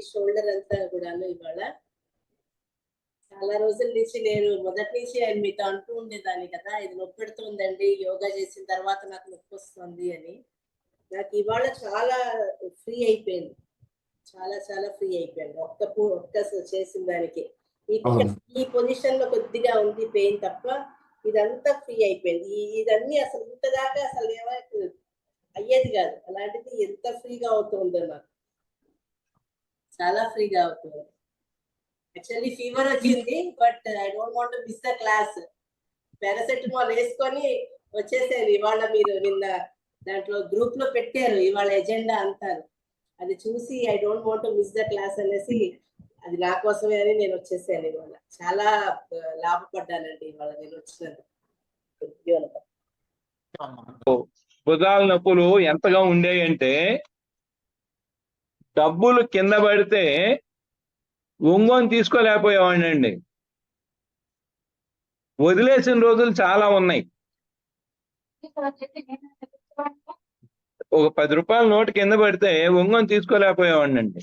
Shoulder అంతా కూడాను ఇవాళ చాలా రోజుల నుంచి నేను మొదటి నుంచి ఆయన మీతో అంటూ ఉండేదాన్ని కదా ఇది నొప్పి పెడుతుందండి యోగా చేసిన తర్వాత నాకు నొప్పి వస్తుంది అని. నాకు ఇవాళ చాలా ఫ్రీ అయిపోయింది. చాలా చాలా ఫ్రీ అయిపోయింది. ఒక్క ఒక్క చేసిన దానికి. ఈ పొజిషన్లో కొద్దిగా ఉంది పెయిన్ తప్ప ఇదంతా ఫ్రీ అయిపోయింది. ఈ- ఇదన్నీ అసలు ఇంతదాకా అసలు ఏమైతే అయ్యేది కాదు. అలాంటిది ఎంత ఫ్రీగా అవుతుందో నాకు. చాలా ఫ్రీగా అవుతుంది. యాక్చువల్లీ ఫీవర్ వచ్చింది but I don't want miss the class paracetamol వేసుకొని వచ్చేసేది ఇవాళ మీరు నిన్న దాంట్లో గ్రూప్లో పెట్టారు ఇవాళ ఎజెండా అంటారు అది చూసి I don't want miss the class అనేసి అది నా కోసమే అని నేను వచ్చేసాను ఇవాళ. చాలా లాభపడ్డానండి ఇవాళ నేను వచ్చినందుకు. భుజాల నొప్పులు ఎంతగా ఉండేవి అంటే డబ్బులు కింద పడితే ఒంగోని తీసుకోలేకపోయేవాడిని అండి వదిలేసిన రోజులు చాలా ఉన్నాయి. ఒక పది రూపాయల నోటు కింద పడితే ఒంగోని తీసుకోలేకపోయేవాడిని అండి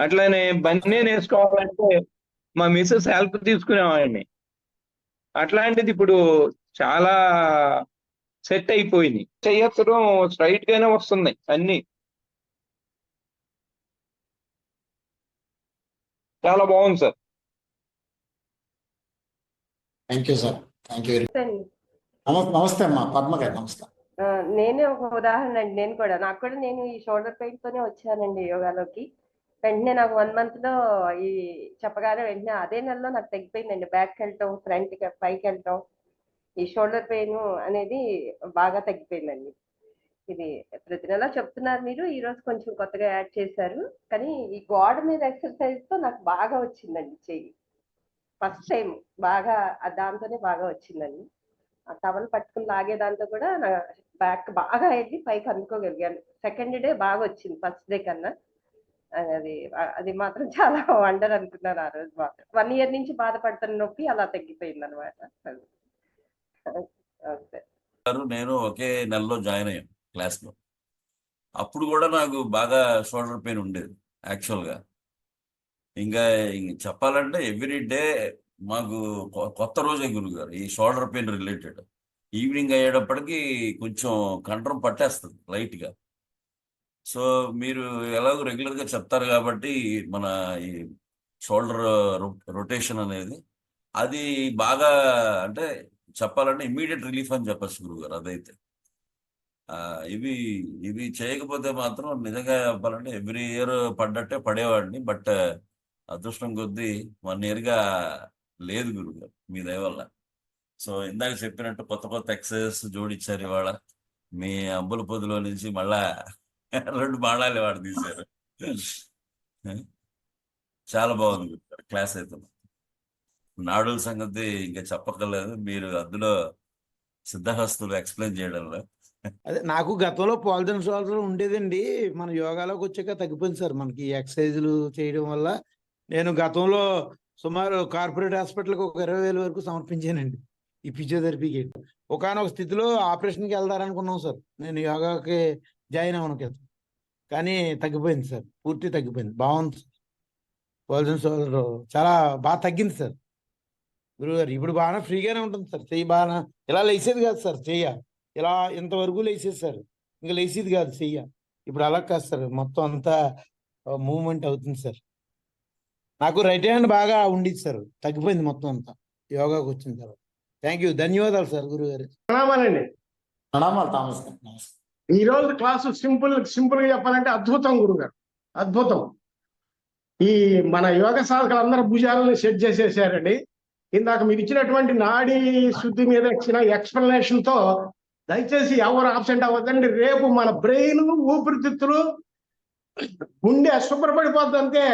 అట్లనే బన్నీ వేసుకోవాలంటే మా మిస్సెస్ హెల్ప్ తీసుకునేవాడిని. అట్లాంటిది ఇప్పుడు చాలా సెట్ అయిపోయింది. చెయ్యత్తడం స్ట్రైట్ గానే వస్తున్నాయి అన్ని. చాలా బాగుంది sir. Thank you sir thank you. నమస్తే అమ్మా పద్మ గారు నమస్తే నేనే ఒక ఉదాహరణ అండి నేను కూడా. నాకు కూడా నేను ఈ షోల్డర్ పెయిన్ తోనే వచ్చానండి యోగాలోకి. వెంటనే నాకు వన్ మంత్లో ఈ చెప్పగానే వెంటనే అదే నెలలో నాకు తగ్గిపోయిందండి బ్యాక్ వెళ్ళటం ఫ్రంట్కి పైకి వెళ్ళటం. ఈ షోల్డర్ పెయిన్ అనేది బాగా తగ్గిపోయిందండి ఇది ప్రతి నెల చెప్తున్నారు మీరు. ఈ రోజు కొంచెం కొత్తగా యాడ్ చేశారు. కానీ ఈ గోడ మీద ఎక్సర్సైజ్తో నాకు బాగా వచ్చిందండి చెయ్యి. ఫస్ట్ టైం బాగా దాంతోనే బాగా వచ్చిందండి. ఆ టవల్ పట్టుకుని లాగే దాంతో కూడా నా బ్యాక్ బాగా వెళ్ళి పైకి అందుకోగలిగాను. సెకండ్ డే బాగా వచ్చింది ఫస్ట్ డే కన్నా. అది అది మాత్రం చాలా వండర్ అనుకున్నాను ఆ రోజు మాత్రం. వన్ ఇయర్ నుంచి బాధపడుతున్న నొప్పి అలా తగ్గిపోయింది అనమాట నేను ఒకే నెలలో జాయిన్ అయ్యాను. క్లాస్లో అప్పుడు కూడా నాకు బాగా షోల్డర్ పెయిన్ ఉండేది యాక్చువల్గా ఇంకా చెప్పాలంటే ఎవ్రీ డే మాకు కొ- కొత్త రోజే గురువు గారు ఈ షోల్డర్ పెయిన్ రిలేటెడ్. ఈవినింగ్ అయ్యేటప్పటికి కొంచెం కంట్రోల్ పట్టేస్తుంది లైట్గా. సో మీరు ఎలాగో రెగ్యులర్గా చెప్తారు కాబట్టి మన ఈ షోల్డర్ రొటేషన్ అనేది అది బాగా అంటే చెప్పాలంటే ఇమ్మీడియట్ రిలీఫ్ అని చెప్పచ్చు గురువు గారు అదైతే. ఇవి ఇవి చేయకపోతే మాత్రం నిజంగా చెప్పాలంటే ఎవ్రీ ఇయర్ పడ్డట్టే పడేవాడిని. బట్ అదృష్టం కొద్దీ వన్ ఇయర్గా లేదు గురువు గారు మీ దయ వల్ల. సో ఇందాక చెప్పినట్టు కొత్త కొత్త ఎక్సర్సైజ్ జోడించారు ఇవాళ. మీ అంబుల పొదిలో నుంచి మళ్ళా రెండు బాణాలు వాడు తీశారు. చాలా బాగుంది గురుగారు. క్లాస్ అయితే నాడుల సంగతి ఇంకా చెప్పక్కర్లేదు. మీరు అందులో సిద్ధహస్తులు ఎక్స్ప్లెయిన్ చేయడంలో అదే నాకు గతంలో పాలిథిన్ సోల్జర్ ఉండేదండి. మన యోగాలోకి వచ్చాక తగ్గిపోయింది సార్ మనకి ఎక్సర్సైజులు చేయడం వల్ల. నేను గతంలో సుమారు కార్పొరేట్ హాస్పిటల్కి ఒక ఇరవై వేల వరకు సమర్పించానండి ఈ ఫిజియోథెరపీకి. ఒకనొక స్థితిలో ఆపరేషన్కి వెళ్దారనుకున్నాం సార్. నేను యోగాకి జాయిన్ అవ్వను కదా. కానీ తగ్గిపోయింది సార్. పూర్తి తగ్గిపోయింది. బాగుంది పాలిథిన్ సోల్జర్ చాలా బాగా తగ్గింది సార్. గురుగారు ఇప్పుడు బాగా ఫ్రీగానే ఉంటుంది సార్. చెయ్యి బాగా ఇలా లేసేది కాదు సార్. చెయ్య. ఇలా ఇంతవరకు లేసేది సార్ ఇంకా లేసేది కాదు చెయ్య. ఇప్పుడు అలా కాదు సార్ మొత్తం అంతా మూవ్మెంట్ అవుతుంది సార్. నాకు రైట్ హ్యాండ్ బాగా ఉండేది సార్. తగ్గిపోయింది మొత్తం అంతా. యోగాకి వచ్చిన తర్వాత. థ్యాంక్ యూ ధన్యవాదాలు సార్ గురుగారు. ప్రణామాలండి. ప్రణామాలు థామస్ గారు. నమస్తే ఈ రోజు క్లాసు సింపుల్ సింపుల్గా చెప్పాలంటే అద్భుతం గురుగారు. అద్భుతం. ఈ మన యోగ సాధకులు అందరూ భుజాలను సెట్ చేసేసారండి. ఇందాక మీరు ఇచ్చినటువంటి నాడీ శుద్ధి మీద ఇచ్చిన ఎక్స్ప్లెనేషన్తో దయచేసి ఎవరు ఆబ్సెంట్ అవ్వద్దండి. రేపు మన బ్రెయిన్ ఊపిరితిత్తులు గుండె శుభ్రపడిపోద్ది అంతే.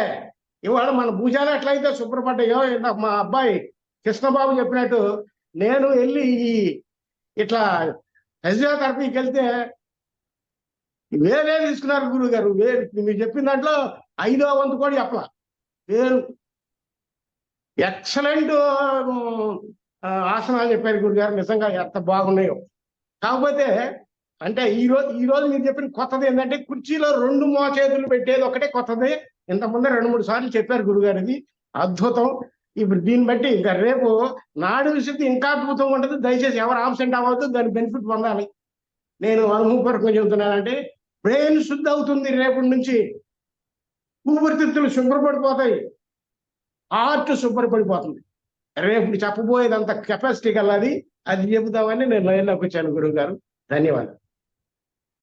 ఇవాళ మన భుజాలు ఎట్లయితే శుభ్రపడ్డాయో ఇందాక మా అబ్బాయి కృష్ణబాబు చెప్పినట్టు నేను వెళ్ళి ఈ ఇట్లా ఫిజియోథెరపీకి వెళ్తే వేరే తీసుకున్నారు గురువు గారు వేరు మీరు చెప్పిన దాంట్లో ఐదో వంతు కూడా చెప్పలా. వేరు. ఎక్సలెంట్ ఆసనాలు చెప్పారు గురుగారు. నిజంగా ఎంత బాగున్నాయో. కాకపోతే అంటే ఈ రోజు ఈ రోజు మీరు చెప్పిన కొత్తది ఏంటంటే కుర్చీలో రెండు మోచేతులు పెట్టేది ఒకటే కొత్తది. ఇంత రెండు మూడు సార్లు చెప్పారు గురుగారు ఇది అద్భుతం. ఇప్పుడు దీన్ని బట్టి ఇంకా రేపు నాడు విశుద్ధి ఇంకా అద్భుతం ఉంటుంది. దయచేసి ఎవరు ఆబ్సెంట్ అవ్వద్దు. దాని బెనిఫిట్ పొందాలి. నేను అనుభవపూర్వకంగా చెబుతున్నానంటే బ్రెయిన్ శుద్ధి అవుతుంది రేపటి నుంచి. ఊపిరితిత్తులు శుభ్రపడిపోతాయి. ఆర్ట్ శుభ్రపడిపోతుంది. రేపు చెప్పబోయేదంత కెపాసిటీ కలది అది. చెబుతామని నేను లైన్లోకి వచ్చాను గురువు గారు ధన్యవాదాలు.